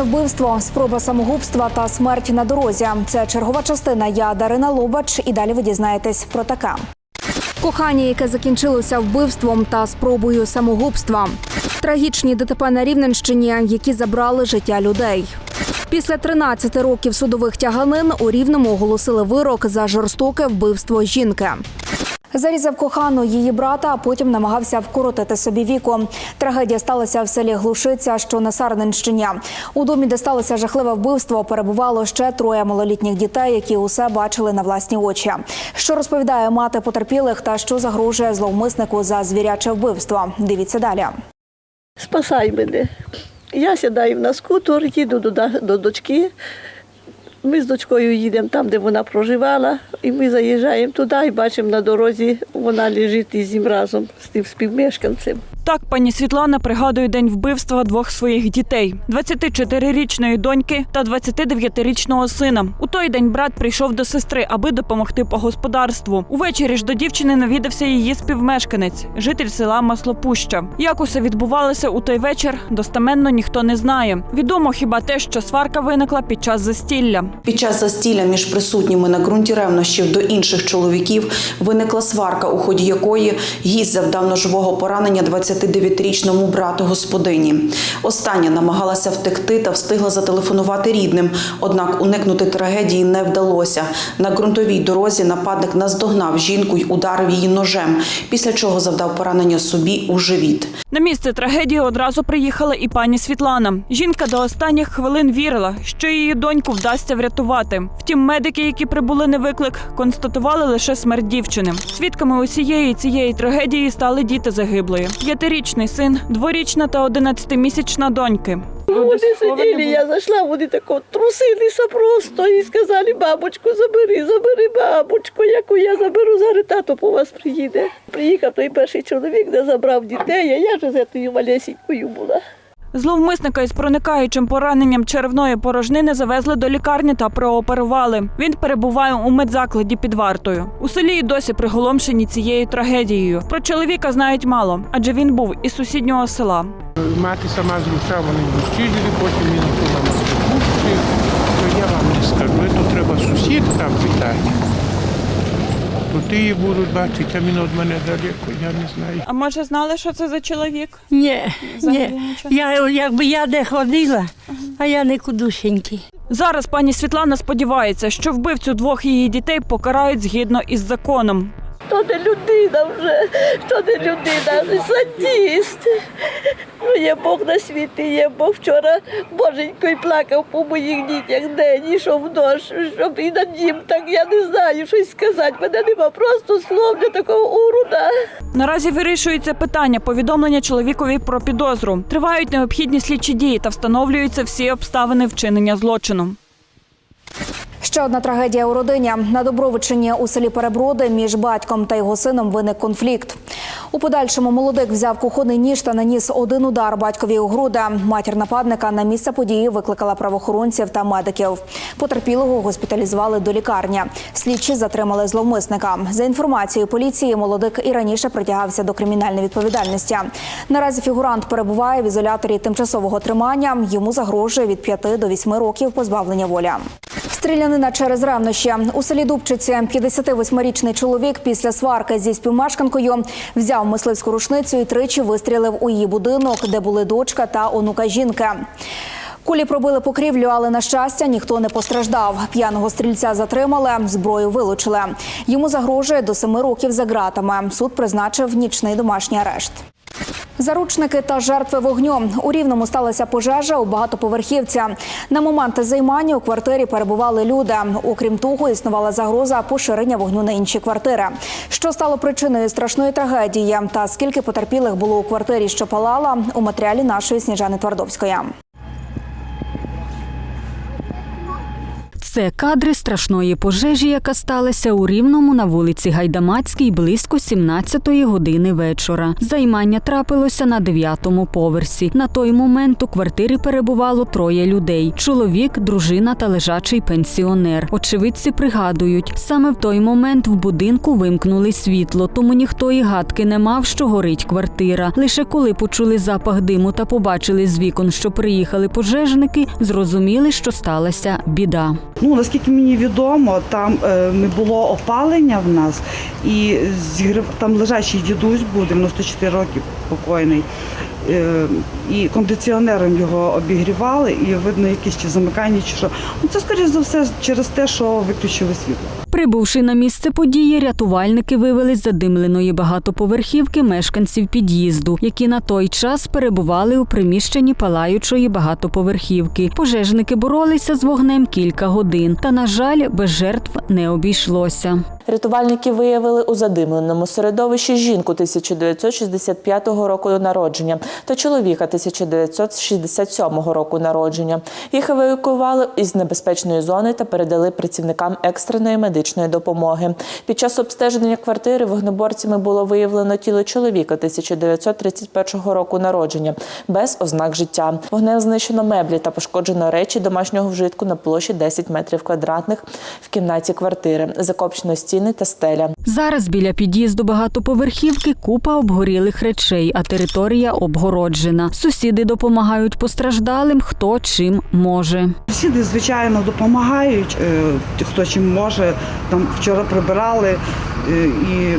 Подвійне вбивство, спроба самогубства та смерть на дорозі. Це чергова частина. Я Дарина Лобач. І далі ви дізнаєтесь про таке. Кохання, яке закінчилося вбивством та спробою самогубства. Трагічні ДТП на Рівненщині, які забрали життя людей. Після 13 років судових тяганин у Рівному оголосили вирок за жорстоке вбивство жінки. Зарізав кохану її брата, а потім намагався вкоротити собі віку. Трагедія сталася в селі Глушиця, що на Сарненщині. У домі, де сталося жахливе вбивство, перебувало ще троє малолітніх дітей, які усе бачили на власні очі. Що розповідає мати потерпілих та що загрожує зловмиснику за звіряче вбивство? Дивіться далі. спасай мене. Я сідаю на скутер, їду до, до дочки. Ми з дочкою їдемо там, де вона проживала, і ми заїжджаємо туди і бачимо на дорозі, вона лежить із ним разом з тим співмешканцем. Так пані Світлана пригадує день вбивства двох своїх дітей: 24-річної доньки та 29-річного сина. У той день брат прийшов до сестри, аби допомогти по господарству. Увечері ж до дівчини навідався її співмешканець, житель села Маслопуща. Як усе відбувалося у той вечір, достеменно ніхто не знає. Відомо хіба те, що сварка виникла під час застілля. Під час застілля між присутніми на ґрунті ревнощів до інших чоловіків виникла сварка, у ході якої гість завдав ножового поранення 29-річному брату господині. Остання намагалася втекти та встигла зателефонувати рідним. Однак уникнути трагедії не вдалося. На ґрунтовій дорозі нападник наздогнав жінку й ударив її ножем, після чого завдав поранення собі у живіт. На місце трагедії одразу приїхала і пані Світлана. Жінка до останніх хвилин вірила, що її доньку вдасться врятувати. Втім, медики, які прибули на виклик, констатували лише смерть дівчини. Свідками усієї цієї трагедії стали діти загиблої: п'ятирічний син, дворічна та одинадцятимісячна доньки. Вони сиділи, я зайшла, вони тако трусилися просто і сказали, бабочку, забери, забери бабочку, яку я заберу, зараз тато по вас приїде. Приїхав той перший чоловік, де забрав дітей, а я вже з цією малесенькою була. Зловмисника із проникаючим пораненням черевної порожнини завезли до лікарні та прооперували. Він перебуває у медзакладі під вартою. У селі й досі приголомшені цією трагедією. Про чоловіка знають мало, адже він був із сусіднього села. Мати сама з Луця, вони в потім він тут на Москві. То я вам не скажу, це треба сусід там питати. Тут її будуть бачити, а він від мене далеко, я не знаю. А може знали, що це за чоловік? Ні, ні. Я, якби я де ходила, а я не кудусенький. Зараз пані Світлана сподівається, що вбивцю двох її дітей покарають згідно із законом. То не людина вже, то не людина, садіст. Ну, є Бог на світі, є Бог вчора боженько й плакав по моїх дітях день, ішов дощ, щоб і над ним так я не знаю, щось сказати. Мене нема просто слов для такого уруда. Наразі вирішується питання повідомлення чоловікові про підозру. Тривають необхідні слідчі дії та встановлюються всі обставини вчинення злочину. Ще одна трагедія у родині на Добровичині у селі Переброди між батьком та його сином виник конфлікт. У подальшому молодик взяв кухонний ніж та наніс один удар батькові у груди. Матір нападника на місце події викликала правоохоронців та медиків. Потерпілого госпіталізували до лікарні. Слідчі затримали зловмисника. За інформацією поліції, молодик і раніше притягався до кримінальної відповідальності. Наразі фігурант перебуває в ізоляторі тимчасового тримання. Йому загрожує від 5 до 8 років позбавлення волі. Стрілянина через ревнощі. У селі Дубчиці 58-річний чоловік після сварки зі співмешканкою взяв мисливську рушницю і тричі вистрілив у її будинок, де були дочка та онука жінки. Кулі пробили покрівлю, але на щастя ніхто не постраждав. П'яного стрільця затримали, зброю вилучили. Йому загрожує до семи років за ґратами. Суд призначив нічний домашній арешт. Заручники та жертви вогню у рівному сталася пожежа у багатоповерхівця. На момент займання у квартирі перебували люди. Окрім того, існувала загроза поширення вогню на інші квартири. Що стало причиною страшної трагедії та скільки потерпілих було у квартирі, що палала у матеріалі нашої Сніжани Твардовської. Це кадри страшної пожежі, яка сталася у Рівному на вулиці Гайдамацькій близько 17-ї години вечора. Займання трапилося на 9-му поверсі. На той момент у квартирі перебувало троє людей: чоловік, дружина та лежачий пенсіонер. Очевидці пригадують, саме в той момент в будинку вимкнули світло, тому ніхто і гадки не мав, що горить квартира. Лише коли почули запах диму та побачили з вікон, що приїхали пожежники, зрозуміли, що сталася біда. Ну наскільки мені відомо, там е, не було опалення в нас, і там лежачий дідусь був 94 роки покойний. Е, і кондиціонером його обігрівали, і видно, якісь чи замикання, чи що. Ну це скоріш за все через те, що виключили світло. Прибувши на місце події, рятувальники вивели з задимленої багатоповерхівки мешканців під'їзду, які на той час перебували у приміщенні палаючої багатоповерхівки. Пожежники боролися з вогнем кілька годин, та, на жаль, без жертв не обійшлося. Рятувальники виявили у задимленому середовищі жінку 1965 року народження та чоловіка 1967 року народження. Їх евакуювали із небезпечної зони та передали працівникам екстреної медичної допомоги. Під час обстеження квартири вогнеборцями було виявлено тіло чоловіка 1931 року народження без ознак життя. Вогнем знищено меблі та пошкоджено речі домашнього вжитку на площі 10 метрів квадратних в кімнаті квартири. Закопчено стіни та стеля. Зараз біля під'їзду багатоповерхівки купа обгорілих речей, а територія обгороджена. Сусіди допомагають постраждалим, хто чим може. Сусіди, звичайно, допомагають, е, хто чим може. Там вчора прибирали е, і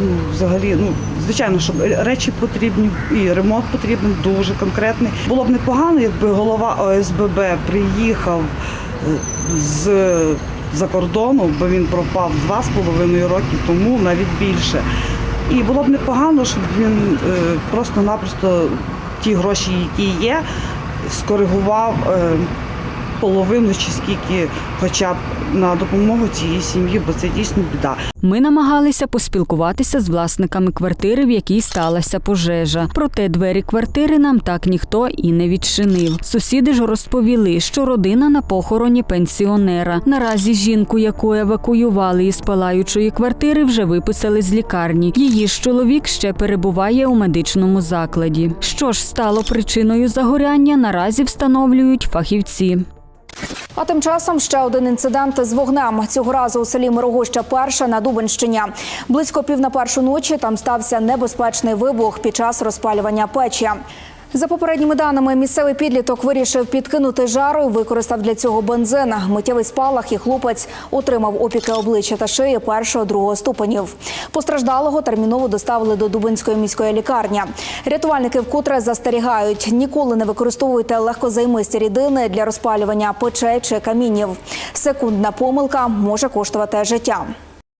ну, взагалі, ну звичайно, що речі потрібні і ремонт потрібен дуже конкретний. Було б непогано, якби голова ОСББ приїхав е, з за кордону, бо він пропав два з половиною роки тому, навіть більше. І було б непогано, щоб він е, просто-напросто ті гроші, які є, скоригував е, половину чи скільки, хоча б на допомогу цієї сім'ї, бо це дійсно біда. Ми намагалися поспілкуватися з власниками квартири, в якій сталася пожежа. Проте двері квартири нам так ніхто і не відчинив. Сусіди ж розповіли, що родина на похороні пенсіонера. Наразі жінку, яку евакуювали із палаючої квартири, вже виписали з лікарні. Її ж чоловік ще перебуває у медичному закладі. Що ж стало причиною загоряння, наразі встановлюють фахівці. А тим часом ще один інцидент з вогнем. Цього разу у селі Мирогоща перша на Дубенщині. Близько пів на першу ночі там стався небезпечний вибух під час розпалювання печі. За попередніми даними, місцевий підліток вирішив підкинути жару і використав для цього бензин. Миттєвий спалах і хлопець отримав опіки обличчя та шиї першого другого ступенів. Постраждалого терміново доставили до Дубинської міської лікарні. Рятувальники вкотре застерігають: ніколи не використовуйте легкозаймисті рідини для розпалювання печей чи камінів. Секундна помилка може коштувати життя.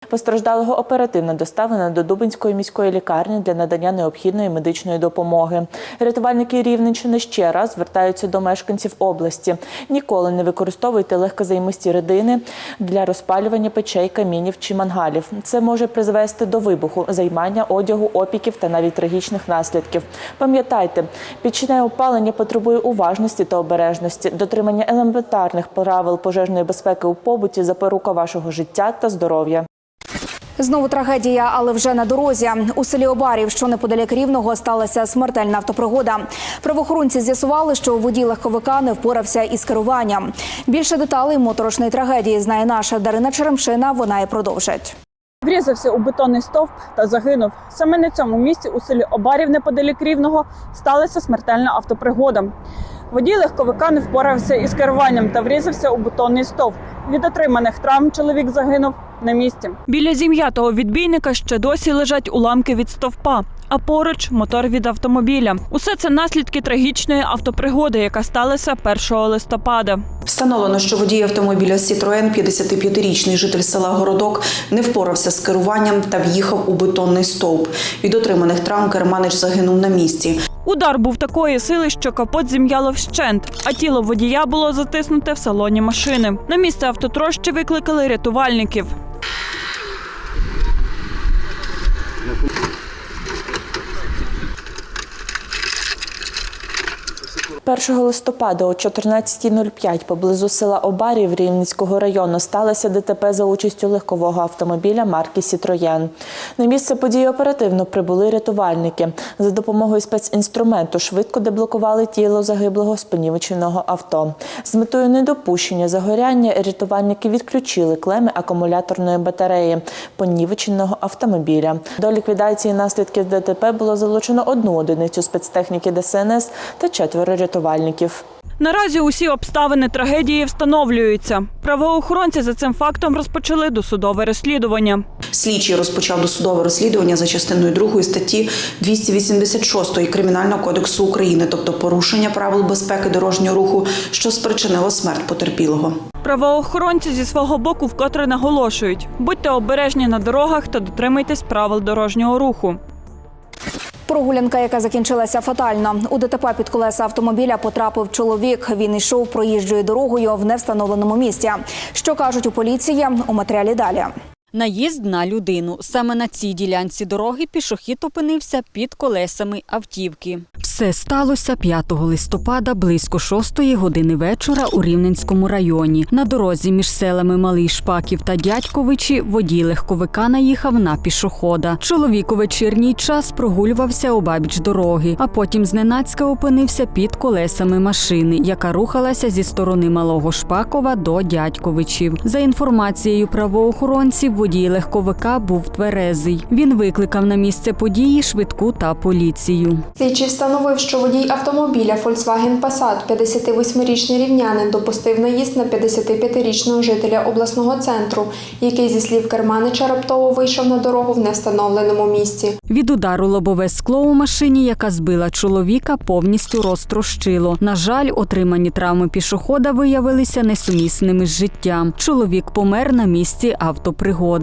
Постраждалого оперативно доставлено до Дубинської міської лікарні для надання необхідної медичної допомоги. Рятувальники Рівненщини ще раз звертаються до мешканців області. Ніколи не використовуйте легкозаймисті рідини для розпалювання печей, камінів чи мангалів. Це може призвести до вибуху, займання одягу, опіків та навіть трагічних наслідків. Пам'ятайте, підчинне опалення потребує уважності та обережності, дотримання елементарних правил пожежної безпеки у побуті запорука вашого життя та здоров'я. Знову трагедія, але вже на дорозі. У селі Обарів, що неподалік рівного, сталася смертельна автопригода. Правоохоронці з'ясували, що водій легковика не впорався із керуванням. Більше деталей моторошної трагедії знає наша Дарина Черемшина. Вона і продовжить. Врізався у бетонний стовп та загинув. Саме на цьому місці у селі Обарів неподалік Рівного сталася смертельна автопригода. Водій легковика не впорався із керуванням та врізався у бетонний стовп. Від отриманих травм чоловік загинув на місці. Біля зім'ятого відбійника ще досі лежать уламки від стовпа, а поруч мотор від автомобіля. Усе це наслідки трагічної автопригоди, яка сталася 1 листопада. Встановлено, що водій автомобіля Citroen, 55-річний житель села Городок, не впорався з керуванням та в'їхав у бетонний стовп. Від отриманих травм керманич загинув на місці. Удар був такої сили, що капот зім'яло вщент, а тіло водія було затиснуте в салоні машини. На місце автотрощі викликали рятувальників. 1 листопада о 14.05 поблизу села Обарів Рівненського району сталося ДТП за участю легкового автомобіля марки Сітроєн. На місце події оперативно прибули рятувальники. За допомогою спецінструменту швидко деблокували тіло загиблого з понівеченого авто. З метою недопущення загоряння рятувальники відключили клеми акумуляторної батареї понівеченого автомобіля. До ліквідації наслідків ДТП було залучено одну одиницю спецтехніки ДСНС та четверо рятувальників. Наразі усі обставини трагедії встановлюються. Правоохоронці за цим фактом розпочали досудове розслідування. Слідчий розпочав досудове розслідування за частиною 2 статті 286 Кримінального кодексу України, тобто порушення правил безпеки дорожнього руху, що спричинило смерть потерпілого. Правоохоронці зі свого боку вкотре наголошують: будьте обережні на дорогах та дотримуйтесь правил дорожнього руху. Прогулянка, яка закінчилася фатально. У ДТП під колеса автомобіля потрапив чоловік. Він йшов проїжджою дорогою в невстановленому місці. Що кажуть у поліції у матеріалі далі. Наїзд на людину. Саме на цій ділянці дороги пішохід опинився під колесами автівки. Все сталося 5 листопада близько 6 години вечора у Рівненському районі. На дорозі між селами Малий Шпаків та Дядьковичі водій легковика наїхав на пішохода. Чоловік у вечірній час прогулювався обабіч дороги, а потім зненацька опинився під колесами машини, яка рухалася зі сторони Малого Шпакова до Дядьковичів. За інформацією правоохоронців, водій легковика був тверезий. Він викликав на місце події швидку та поліцію. Слідчий встановив, що водій автомобіля Volkswagen Passat, 58-річний рівнянин, допустив наїзд на 55-річного жителя обласного центру, який зі слів керманича раптово вийшов на дорогу в невстановленому місці. Від удару лобове скло у машині, яка збила чоловіка, повністю розтрощило. На жаль, отримані травми пішохода виявилися несумісними з життям. Чоловік помер на місці автопригоди.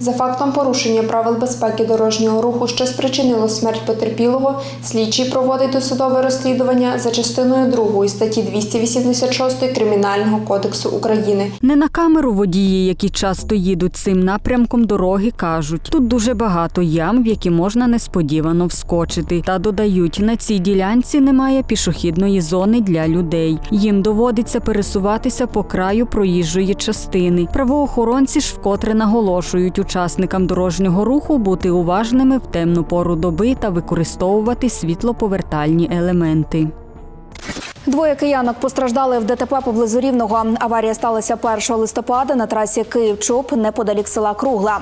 За фактом порушення правил безпеки дорожнього руху, що спричинило смерть потерпілого, слідчий проводить досудове розслідування за частиною 2 статті 286 Кримінального кодексу України. Не на камеру водії, які часто їдуть цим напрямком дороги, кажуть, тут дуже багато ям, в які можна несподівано вскочити. Та додають, на цій ділянці немає пішохідної зони для людей. Їм доводиться пересуватися по краю проїжджої частини. Правоохоронці ж вкотре наголошують учасникам дорожнього руху бути уважними в темну пору доби та використовувати світлоповертальні елементи. Двоє киянок постраждали в ДТП поблизу Рівного. Аварія сталася 1 листопада на трасі Київ-Чоп неподалік села Кругла.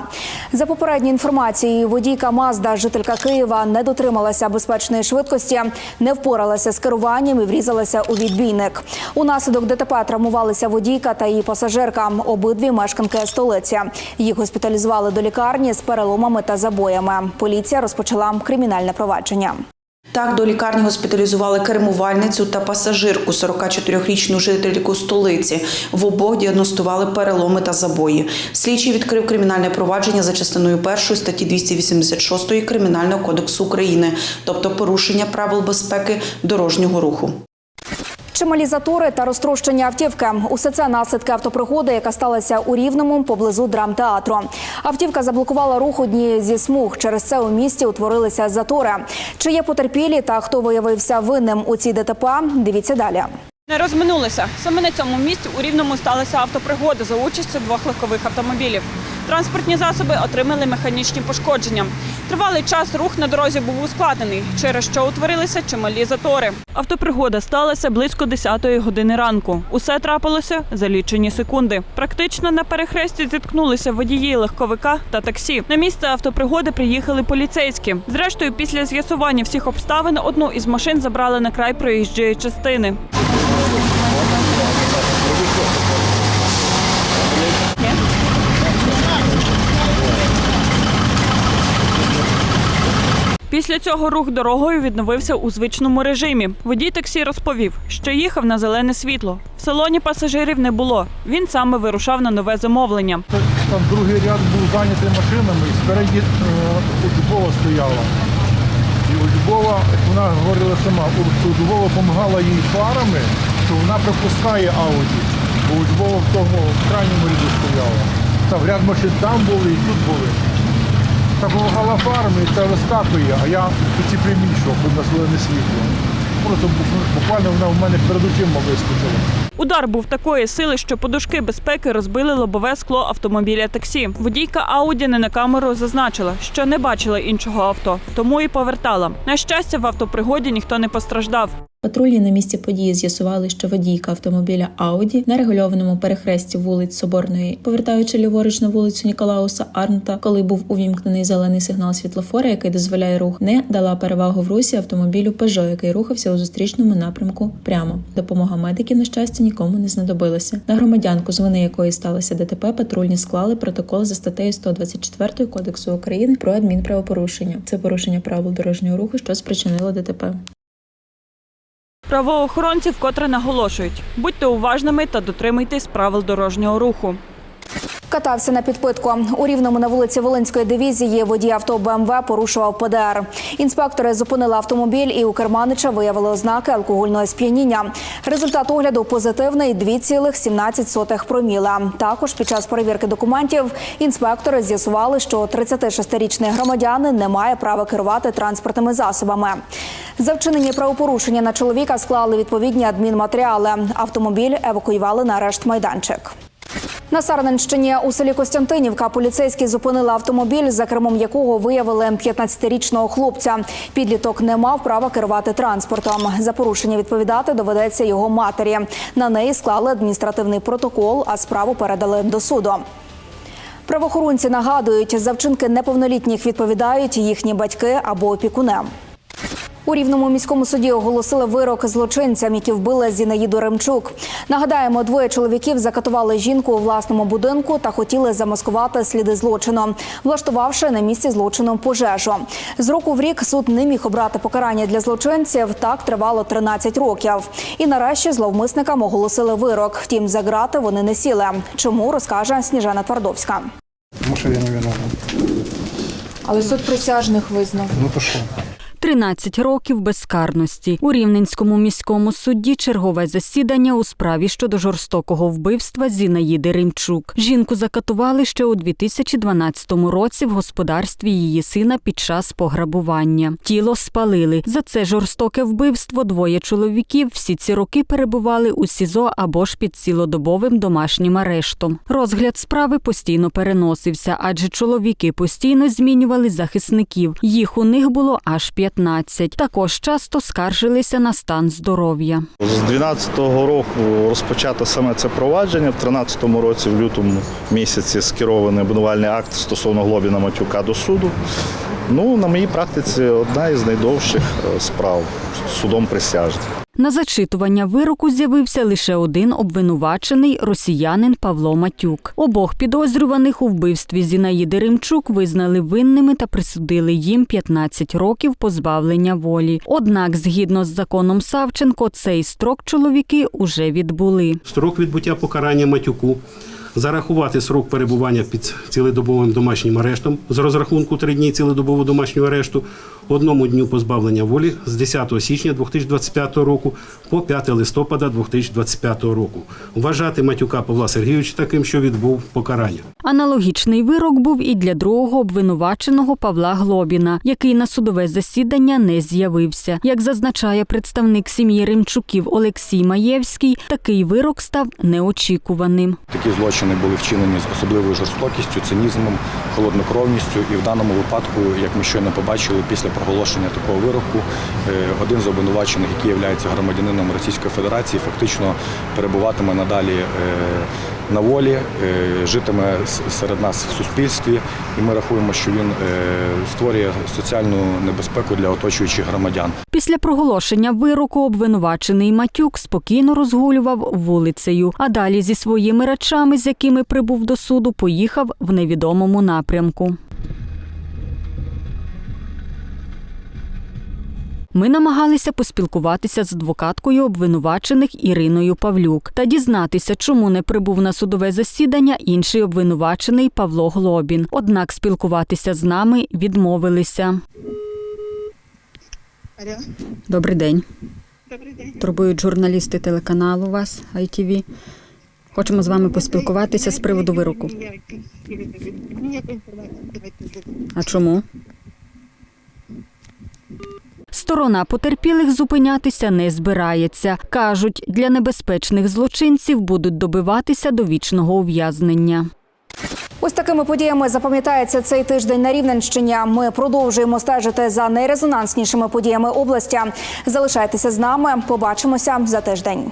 За попередньою інформацією, водійка Мазда, жителька Києва, не дотрималася безпечної швидкості, не впоралася з керуванням і врізалася у відбійник. Унаслідок ДТП травмувалися водійка та її пасажирка. Обидві мешканки столиці. Їх госпіталізували до лікарні з переломами та забоями. Поліція розпочала кримінальне провадження. Так, до лікарні госпіталізували кермувальницю та пасажирку, 44-річну жительку столиці. В обох діагностували переломи та забої. Слідчий відкрив кримінальне провадження за частиною 1 статті 286 Кримінального кодексу України, тобто порушення правил безпеки дорожнього руху. Чималі затори та розтрощення автівки. Усе це наслідки автопригоди, яка сталася у Рівному поблизу драмтеатру. Автівка заблокувала рух однієї зі смуг. Через це у місті утворилися затори. Чи є потерпілі та хто виявився винним у цій ДТП? Дивіться далі. Не розминулися. Саме на цьому місці у Рівному сталася автопригода за участю двох легкових автомобілів. Транспортні засоби отримали механічні пошкодження. Тривалий час рух на дорозі був ускладнений, через що утворилися чималі затори. Автопригода сталася близько 10-ї години ранку. Усе трапилося за лічені секунди. Практично на перехресті зіткнулися водії легковика та таксі. На місце автопригоди приїхали поліцейські. Зрештою, після з'ясування всіх обставин одну із машин забрали на край проїжджої частини. Після цього рух дорогою відновився у звичному режимі. Водій таксі розповів, що їхав на зелене світло. В салоні пасажирів не було. Він саме вирушав на нове замовлення. Там другий ряд був зайнятий машинами, спереді е, Дубова стояла. І у Любова, вона говорила сама, у Дубова допомагала їй фарами, що вона пропускає Ауді. Бо у Любова в тому в крайньому ряду стояла. Там ряд машин там були і тут були. Та допомагала фарами і це а я ці приміщував на зелене світло. просто буквально вона в мене перед очима вискочила. Удар був такої сили, що подушки безпеки розбили лобове скло автомобіля таксі. Водійка Ауді не на камеру зазначила, що не бачила іншого авто, тому і повертала. На щастя, в автопригоді ніхто не постраждав. Патрульні на місці події з'ясували, що водійка автомобіля Ауді на регульованому перехресті вулиць Соборної, повертаючи ліворуч на вулицю Ніколауса Арнта, коли був увімкнений зелений сигнал світлофора, який дозволяє рух, не дала перевагу в русі автомобілю Peugeot, який рухався у зустрічному напрямку прямо. Допомога медиків на щастя нікому не знадобилася. На громадянку, з вини якої сталося ДТП, патрульні склали протокол за статтею 124 Кодексу України про адмінправопорушення. Це порушення правил дорожнього руху, що спричинило ДТП. Правоохоронці вкотре наголошують: будьте уважними та дотримуйтесь правил дорожнього руху. Катався на підпитку. У Рівному на вулиці Волинської дивізії водій авто БМВ порушував ПДР. Інспектори зупинили автомобіль і у керманича виявили ознаки алкогольного сп'яніння. Результат огляду позитивний 2,17 проміла. Також під час перевірки документів інспектори з'ясували, що 36-річний громадянин не має права керувати транспортними засобами. За вчинені правопорушення на чоловіка склали відповідні адмінматеріали. Автомобіль евакуювали на арешт майданчик. На Сарненщині у селі Костянтинівка поліцейські зупинили автомобіль, за кермом якого виявили 15-річного хлопця. Підліток не мав права керувати транспортом. За порушення відповідати доведеться його матері. На неї склали адміністративний протокол, а справу передали до суду. Правоохоронці нагадують, за вчинки неповнолітніх відповідають їхні батьки або опікуни. У рівному міському суді оголосили вирок злочинцям, які вбили Зінаїду Ремчук. Нагадаємо, двоє чоловіків закатували жінку у власному будинку та хотіли замаскувати сліди злочину, влаштувавши на місці злочину пожежу. З року в рік суд не міг обрати покарання для злочинців. Так тривало 13 років. І нарешті зловмисникам оголосили вирок. Втім, за грати вони не сіли. Чому розкаже Сніжана Твардовська. Тому що я не виновний. Але суд присяжних визнав. Ну то що? 13 років безкарності у Рівненському міському суді чергове засідання у справі щодо жорстокого вбивства Зінаїди Римчук. Жінку закатували ще у 2012 році в господарстві її сина під час пограбування. Тіло спалили. За це жорстоке вбивство двоє чоловіків всі ці роки перебували у СІЗО або ж під цілодобовим домашнім арештом. Розгляд справи постійно переносився, адже чоловіки постійно змінювали захисників. Їх у них було аж 15. Також часто скаржилися на стан здоров'я. З 12-го року розпочато саме це провадження. В 13-му році, в лютому місяці, скерований обвинувальний акт стосовно Глобіна Матюка до суду. Ну, на моїй практиці одна із найдовших е, справ судом присяжних. На зачитування вироку з'явився лише один обвинувачений росіянин Павло Матюк. Обох підозрюваних у вбивстві Зінаїди Римчук визнали винними та присудили їм 15 років позбавлення волі. Однак, згідно з законом Савченко, цей строк чоловіки уже відбули. Строк відбуття покарання матюку. Зарахувати срок перебування під цілодобовим домашнім арештом з розрахунку 3 дні цілодобового домашнього арешту одному дню позбавлення волі з 10 січня 2025 року по 5 листопада 2025 року. Вважати матюка Павла Сергійовича таким, що відбув покарання. Аналогічний вирок був і для другого обвинуваченого Павла Глобіна, який на судове засідання не з'явився. Як зазначає представник сім'ї Римчуків Олексій Маєвський, такий вирок став неочікуваним. Такі злочини були вчинені з особливою жорстокістю, цинізмом, холоднокровністю. І в даному випадку, як ми щойно побачили, після проголошення такого вироку, е, один з обвинувачених, який є громадянином Російської Федерації, фактично перебуватиме надалі е, на волі, е, житиме серед нас в суспільстві, і ми рахуємо, що він е, створює соціальну небезпеку для оточуючих громадян. Після проголошення вироку обвинувачений Матюк спокійно розгулював вулицею, а далі зі своїми речами, з якими прибув до суду, поїхав в невідомому напрямку. Ми намагалися поспілкуватися з адвокаткою обвинувачених Іриною Павлюк та дізнатися, чому не прибув на судове засідання інший обвинувачений Павло Глобін. Однак спілкуватися з нами відмовилися. Добрий день. Добрий день. Турбують журналісти телеканалу вас ITV. Хочемо з вами поспілкуватися з приводу вироку. А чому? Сторона потерпілих зупинятися не збирається. Кажуть, для небезпечних злочинців будуть добиватися до вічного ув'язнення. Ось такими подіями запам'ятається цей тиждень на Рівненщині. Ми продовжуємо стежити за найрезонанснішими подіями області. Залишайтеся з нами. Побачимося за тиждень.